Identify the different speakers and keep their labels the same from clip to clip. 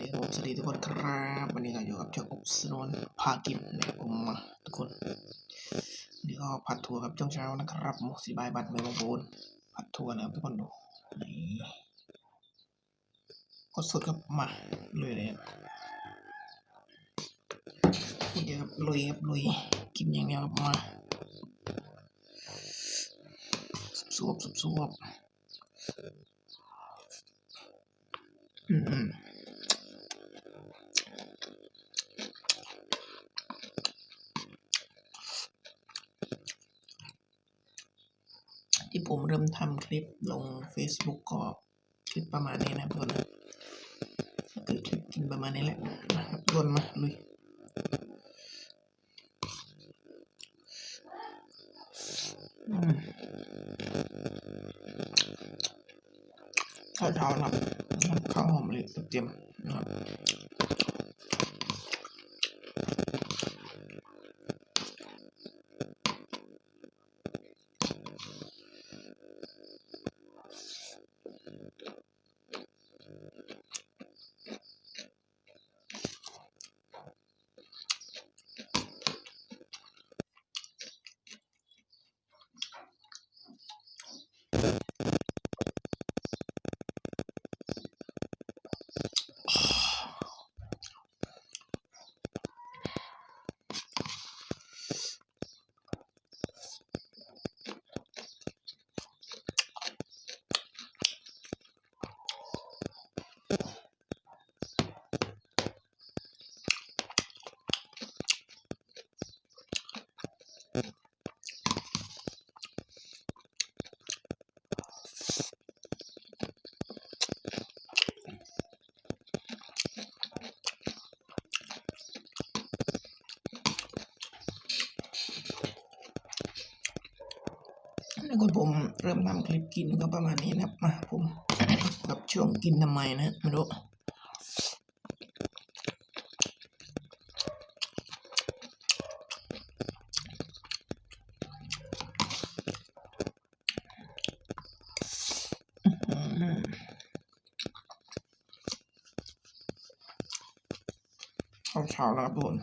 Speaker 1: ดีครับผมสวัสดีทุกคนครับวันนี้ก็อยู่กับช่องอบสนนพากินนะครับผมมาทุกคนนี่ก็ผัดถั่วครับช่วงเช้านะครับหมกสีใบบัตรใบบางปูนผัดถั่วนะครับทุกคนดูนี่ก็สดครับมาลุยเลยครับเดี๋ยวครับลุยครับลุยกินอย่างเดียวครับมาสวบสวบสวบอืมอืม ที่ ผมเริ่มทำคลิปลง Facebook ก็คลิปประมาณนี้นะทุกคนนก็คือคลิปกินประมาณนี้แหละนะครับทุกคนมาลุยข้าวเช้านะครับนะครับข้าวหอมมะลิเตรียมนะครับ แล้วก็ผมเริ่มทำคลิปกินก็ประมาณนี้นะครับมาผมกับช่วงกินทำไมนะไม่รู้อืมข้าวเช้าแล้วครับทุกคน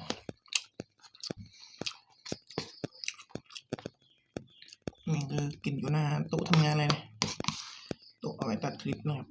Speaker 1: กินอยู่หน้าโต๊ะทำงานเลยนะโต๊ะเอาไว้ตัดคลิปนะครับ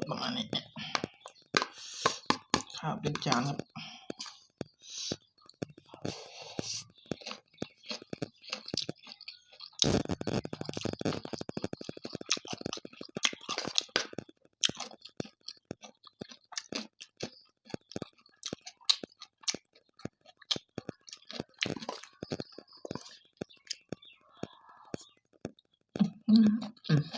Speaker 1: กคนประมาณนี้ข้าวเป็นจานครับอืม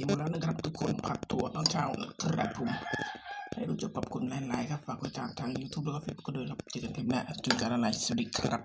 Speaker 1: โอเคหมดแล้วนะครับ ทุกคนผักถั่วตอนเช้านะครับผมให้รู้จักปรับคุณหลายๆครับ ฝากกดติดตามทาง YouTube แล้วก็ Facebook ก็ด้วยครับเจอกันคลิปหน้าจุดการอะไรสวัสดีครับ